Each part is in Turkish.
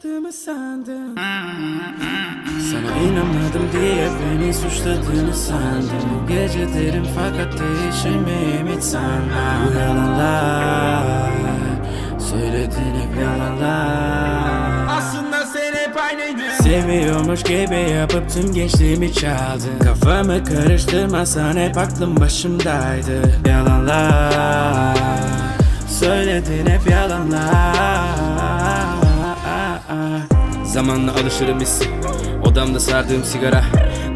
suçladığımı sandım Sana inanmadım diye beni suçladığını sandım. Bu gece derim fakat değişemeyim hiç sanma Bu yalanlar Söyledin hep yalanlar. Aslında sen hep aynıydın. Seviyormuş gibi yapıp tüm gençliğimi çaldın. Kafamı karıştırmasan hep aklım başımdaydı. Yalanlar Söyledin hep yalanlar Zamanla alışırım hissi Odamda sardığım sigara.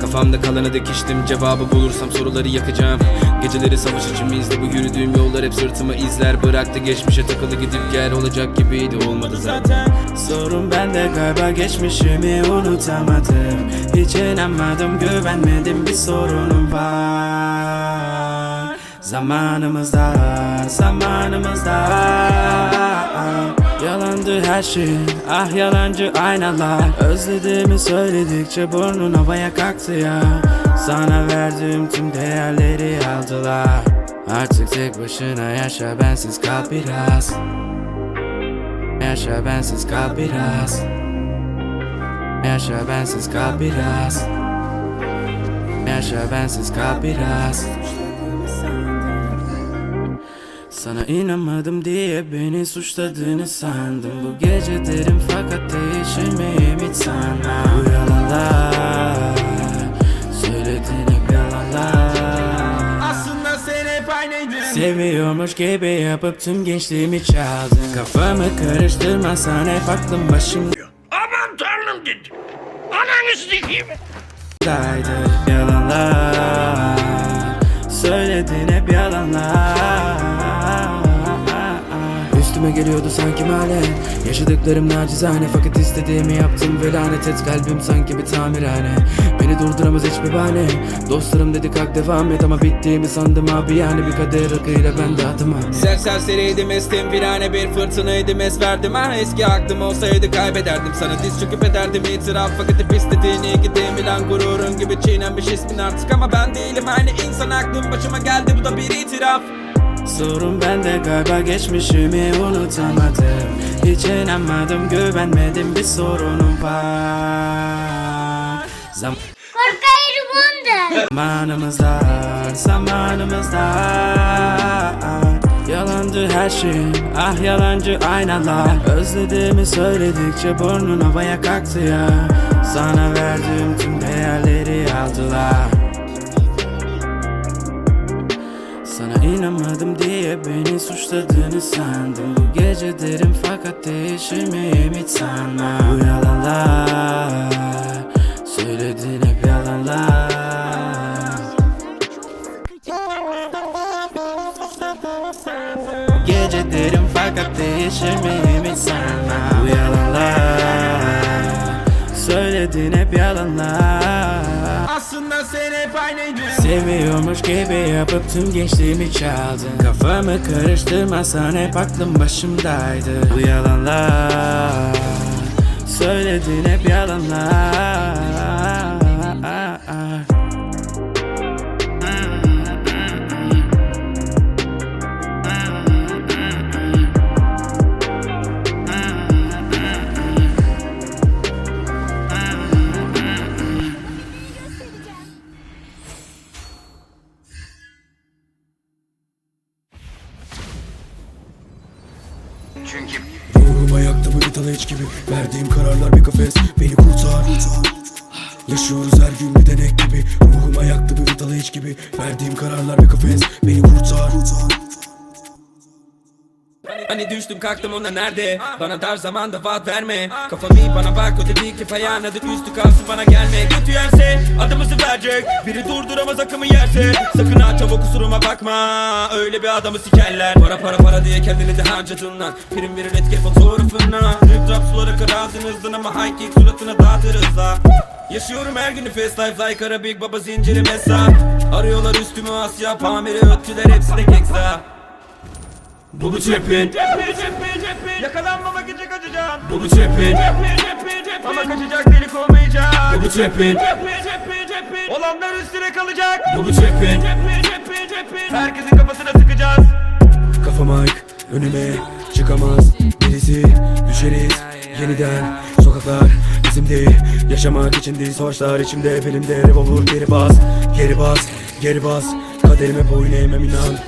Kafamda kalanı dikiştim. Cevabı bulursam soruları yakacağım. Geceleri savaş içimizde Bu yürüdüğüm yollar hep sırtıma izler. Bıraktı geçmişe takılı gidip gel. Olacak gibiydi olmadı zaten. Sorun bende galiba geçmişimi unutamadım. Hiç inanmadım güvenmedim. Bir sorunum var. Zamanımızda, zamanımızda Yalandı her şey, ah yalancı aynalar. Özlediğimi söyledikçe burnun havaya kalktı ya. Sana verdiğim tüm değerleri aldılar. Artık tek başına yaşa bensiz kal biraz. Yaşa bensiz kal biraz. Yaşa bensiz kal biraz. Yaşa bensiz kal biraz Sana inanmadım diye beni suçladığını sandım. Bu gece derim fakat değişemeyim hiç sanma Bu yalanlar Söyledin hep yalanlar Aslında sen hep aynıydın. Seviyormuş gibi yapıp tüm gençliğimi çaldın. Kafamı karıştırmasan hep aklım başımdaydı Aman tanrım dedi Ananı sikeyim. Yalanlar Söyledin hep yalanlar Üstüme geliyordu sanki male Yaşadıklarım nacizane Fakat istediğimi yaptım ve lanet et Kalbim sanki bir tamirhane. Beni durduramaz hiçbir bahane. Dostlarım dedi kalk devam et. Ama bittiğimi sandım abi yani Bir kader rakıyla ben de adıma Ser serseriydim estim virane bir fırtınaydım es verdim. Ha eski aklım olsaydı kaybederdim Sana. Diz çöküp ederdim itiraf Fakat hep istediğini gideyim ilan gururun gibi çiğnenmiş ismin artık. Ama ben değilim aynı insan aklım başıma geldi. Bu da bir itiraf Sorun bende galiba geçmişimi unutamadım. Hiç inanmadım güvenmedim bir sorunum var. Zam el mundo. Zamanımızda, zamanımızda. Yalandı her şey, ah yalancı aynalar. Özlediğimi söyledikçe burnun havaya kalktı ya. Sana verdiğim tüm değerleri aldılar Sana inanmadım diye beni suçladığını sandım. Bu gece derim fakat değişemeyim hiç sanma Bu yalanlar Söyledin hep yalanlar. Bu gece derim fakat değişemeyim hiç sanma Bu yalanlar Söyledin hep yalanlar Aslında sen hep aynıydın. Seviyormuş gibi yapıp tüm gençliğimi çaldın. Kafamı karıştırmasan hep aklım başımdaydı. Bu yalanlar Söyledin hep yalanlar Verdiğim kararlar bir kafes Beni kurtar. Yaşıyoruz her gün bir denek gibi. Ruhuma yaktı bu lethal hiç gibi. Verdiğim kararlar bir kafes Beni kurtar Hani düştüm kalktım ona nerede? Bana dar zamanda vaat verme. Kafamı iyi bana bak öte değil ki ayağına dik üstü kalsın bana gelme. Kötü yerse adımızı verecek. Biri durduramaz akımı yerse. Sakın ha çabuk kusuruma bakma. Öyle bir adamı sikerler. Para para para diye kendini de harcadın lan Prim verir etki fotoğrafına Rip drop suları kıraldın hızlan ama high kick suratına dağıtırız la Yaşıyorum her günü fast life like ara big baba zinciri mesa. Arıyorlar üstümü Asya pamiri öttüler hepsi de keksa Bu bu cepin Yakalanmamak için kaçacağım Bu bu cepin Ama kaçacak delik olmayacak. Bu bu cepin Olanlar üstüne kalacak. Bu bu cepin Herkesin kafasına sıkacağız. Kafama yık önüme çıkamaz. Birisi düşeriz yeniden. Sokaklar bizimdi Yaşamak için değil savaşlar içimde Belimde revolver. Geri bas Geri bas geri bas. Kaderime boyun eğmem inan.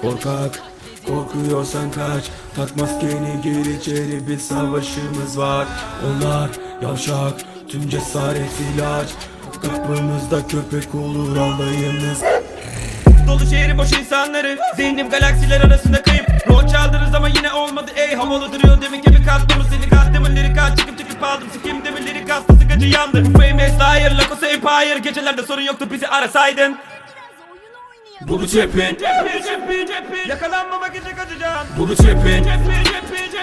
Korkak Korkuyorsan kaç. Tak maskeni gir içeri. Bir savaşımız var. Onlar yavşak. Tüm cesaret ilaç. Kapımızda köpek olur alayınız Dolu şehrin boş insanları. Zihnim galaksiler arasında kayıp. Rol çaldırırız ama yine olmadı. Ey Havalı duruyor. Demek ki bir katlımı Seni katlımın lirik al çıkıp çıkıp aldım. Sikim demin lirik hasta sıkıcı yandı. Famous Liar, Lacoste Empire. Gecelerde sorun yoktu. Bizi arasaydın Bunu ceppi Yakalanmamak için kaçacaksın. Bunu ceppi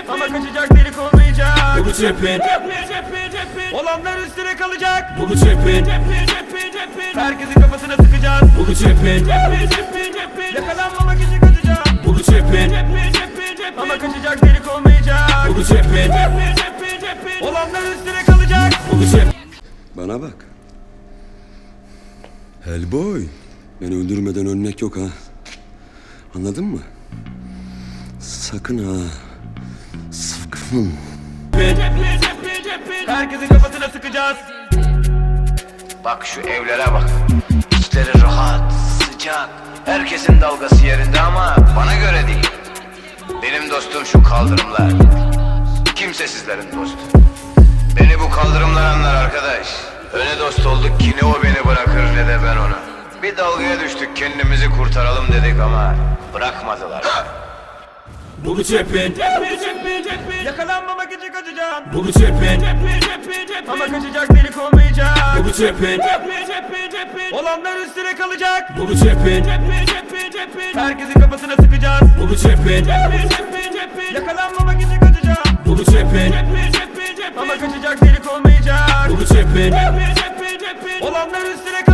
Ama kaçacak delik olmayacak. Bunu ceppi Olanlar üstüne kalacak. Bunu ceppi Herkesin kafasına sıkacağız. Bunu ceppi Yakalanmamak için kaçacaksın Bunu ceppi Ama kaçacak delik olmayacak. Bunu ceppi Olanlar üstüne kalacak. Bunu cepin Bana bak. Hellboy. Beni öldürmeden ölmek yok ha. Anladın mı? Sakın ha. Sakın. Herkesin kafasına sıkacağız Bak şu evlere bak. İçleri rahat, sıcak. Herkesin dalgası yerinde ama bana göre değil. Benim dostum şu kaldırımlar. Kimsesizlerin dostu. Beni bu kaldırımlar anlar arkadaş. Öyle dost olduk ki ne o beni bırakır ne de ben onu. Bir dalgaya düştük kendimizi kurtaralım dedik ama bırakmadılar. Bunu ceppi Yakalanmamak için kaçacaksın Bunu ceppi Ama kaçacak delik olmayacak Bunu ceppi Olanlar üstüne kalacak Bunu ceppi Herkesin kafasına sıkacağız Bunu ceppi Yakalanmamak için kaçacaksın Bunu ceppi Ama kaçacak delik olmayacak Bunu ceppi Olanlar üstüne kalacak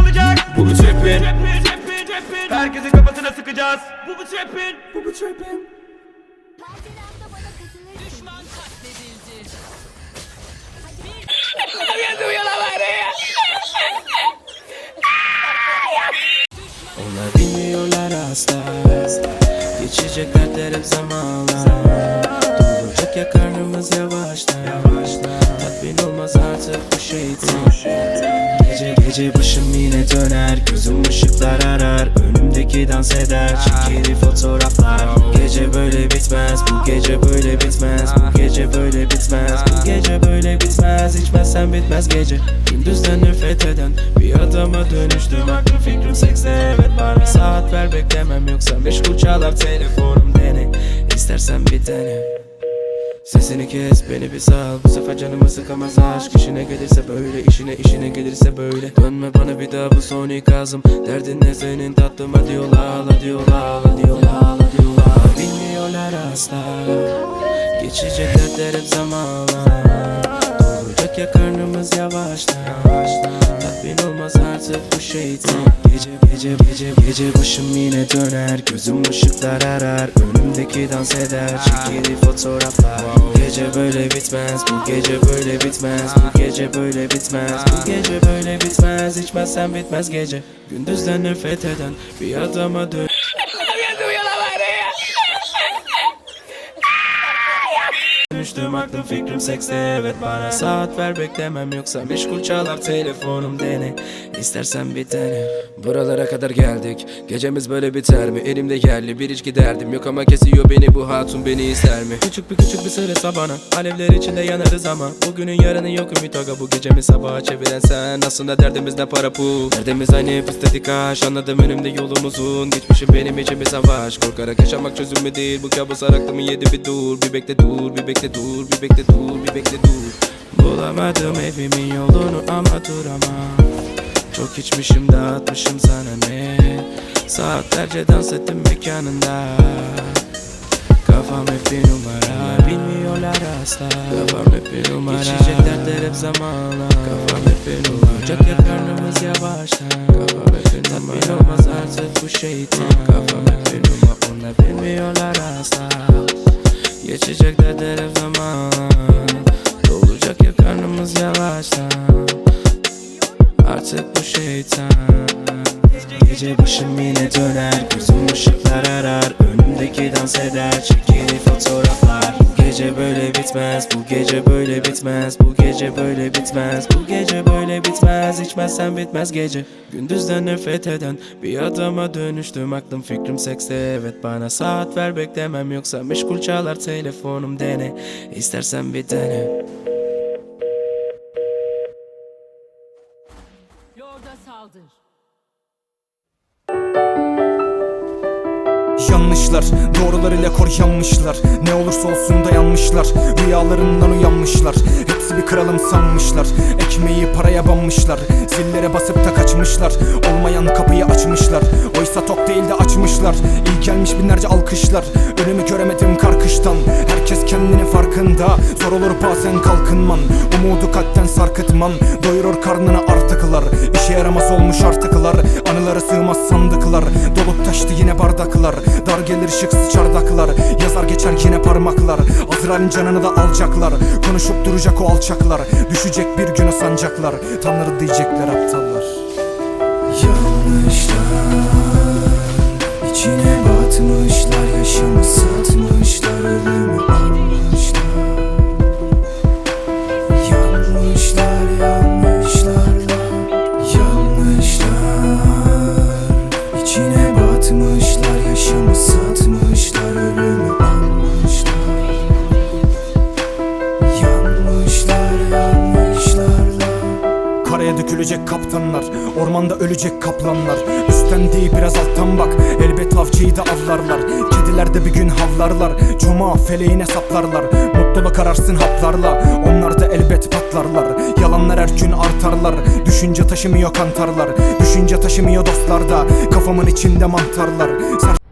sıkacağız Bu bu cepin Bu bu cepin Onlar bilmiyorlar asla. Geçecek dertler hep zamanla Dolduracak ya karnımız yavaştan Tatmin olmaz artık bu şeytan. Gece gece başım yine döner Gözüm ışıklar arar Önümdeki dans eder. Çekili fotoğraflar. Bu gece böyle bitmez Bu gece böyle bitmez Bu gece böyle bitmez Bu gece böyle bitmez. İçmezsen bitmez gece. Gündüzden nefret eden Bir adama dönüştüm. Aklım fikrim sekse Evet bana saat ver beklemem. Yoksa meşgul çalar telefonum dene. İstersen bir dene Sesini kes beni bir sal. Bu sefer canımı sıkamaz aşk. İşine gelirse böyle işine işine gelirse böyle. Dönme bana bir daha bu son ikazım Derdin ne senin tatlım? Hadi yola hadi yola hadi yola hadi yola. Bilmiyorlar asla. Geçecek dertler hep zamanla Dolduracak ya karnımız yavaştan artık bu şeytan. Gece gece gece gece başım yine döner. Gözüm ışıklar arar Önümdeki dans eder. Çekili fotoğraflar Bu gece böyle bitmez. Bu gece böyle bitmez Bu gece böyle bitmez. Bu gece böyle bitmez İçmezsen bitmez gece. Gündüzden nefret eden Bir adama dön Dönüştüm aklım fikrim sekste evet bana Saat ver beklemem yoksa meşgul çalar telefonum dene. İstersen bir dene Buralara kadar geldik. Gecemiz böyle biter mi? Elimde yerli bir içki derdim Yok ama kesiyor beni bu hatun beni ister mi? Küçük bir küçük bir sırrı sabana Alevler içinde yanarız ama Bugünün yarını yok ümit aga Bu gecemi sabaha çeviren sen Aslında derdimiz ne para pul? Derdimiz aynı hep istedik aş Anladım önümde yolum uzun. Geçmişim benim için bir savaş Korkarak yaşamak çözüm mü değil? Bu kabuslar aklımı yedi bir dur Bir bekle dur bir bekle dur Bir bekle dur bir bekle dur. Bulamadım evimin yolunu ama duramam. Çok içmişim dağıtmışım sana ne? Saatlerce dans ettim mekanında. Kafam hep bir numara. Bilmiyorlar asla. Kafam hep bir numara. Geçecek dertler hep zamanla. Kafam hep bir numara. Olacak ya karnımız yavaştan. Kafam hep bir numara. Tatmin olmaz artık bu şeytan. Kafam hep bir numara. Onlar bilmiyorlar asla Geçecek dertler hep zamanla Dolacak ya karnımız yavaştan. Artık bu şeytan. Gece başım yine döner. Gözüm ışıklar arar. Önümdeki dans eder. Çekili fotoğraflar Bu gece böyle bitmez. Bu gece böyle bitmez. Bu gece böyle bitmez. Bu gece böyle bitmez. İçmezsen bitmez gece. Gündüzden nefret eden Bir adama dönüştüm Aklım. Fikrim sekste Evet bana saat ver beklemem. Yoksa meşgul çalar telefonum. Dene. İstersen bir dene doğrularıyla kor yanmışlar Ne olursa olsun dayanmışlar. Rüyalarından uyanmışlar bir kralım sanmışlar. Ekmeği paraya banmışlar. Zillere basıp da kaçmışlar. Olmayan kapıyı açmışlar. Oysa tok değil de açmışlar. İyi gelmiş binlerce alkışlar. Önümü göremedim karkıştan. Herkes kendini farkında. Zor olur bazen kalkınman. Umudu kalpten sarkıtman. Doyurur karnını artıklar. İşe yaramaz olmuş artıklar. Anılara sığmaz sandıklar. Dolup taştı yine bardaklar. Dar gelir şıksız çardaklar Yazar geçer yine parmaklar. Azrail'in canını da alacaklar. Konuşup duracak o alçaklar Düşecek bir gün o sancaklar Tanrı diyecekler aptallar. Yanlışlar içine batmışlar Yaşamı satmışlar. Ölümü Ölecek kaplanlar. Üstten değil biraz alttan bak Elbet avcıyı da avlarlar. Kediler de bir gün havlarlar Cuma feleğine saplarlar. Mutluluk ararsın haplarla Onlar da elbet patlarlar. Yalanlar her gün artarlar Düşünce taşımıyor kantarlar. Düşünce taşımıyor dostlar da Kafamın içinde mantarlar. Ser